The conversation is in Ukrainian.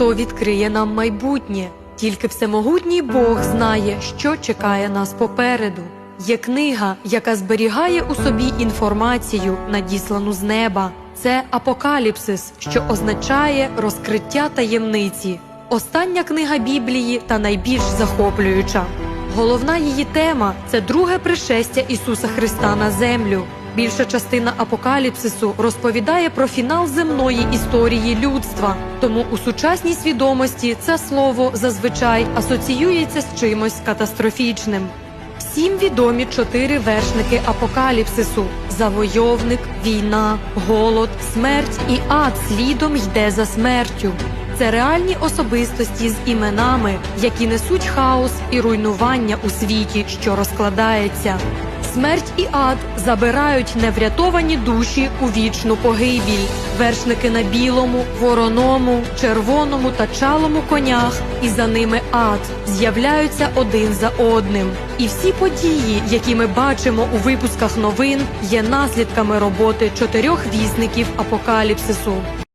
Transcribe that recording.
хто відкриє нам майбутнє. Тільки всемогутній Бог знає, що чекає нас попереду. Є книга, яка зберігає у собі інформацію, надіслану з неба. Це апокаліпсис, що означає розкриття таємниці. Остання книга Біблії та найбільш захоплююча. Головна її тема це друге пришестя Ісуса Христа на землю. Більша частина апокаліпсису розповідає про фінал земної історії людства. Тому у сучасній свідомості це слово зазвичай асоціюється з чимось катастрофічним. Всім відомі чотири вершники апокаліпсису: завойовник, війна, голод, смерть і ад слідом йде за смертю. Це реальні особистості з іменами, які несуть хаос і руйнування у світі, що розкладається. Смерть і ад забирають неврятовані душі у вічну погибіль. Вершники на білому, вороному, червоному та чалому конях, і за ними ад з'являються один за одним. І всі події, які ми бачимо у випусках новин, є наслідками роботи чотирьох вісників апокаліпсису.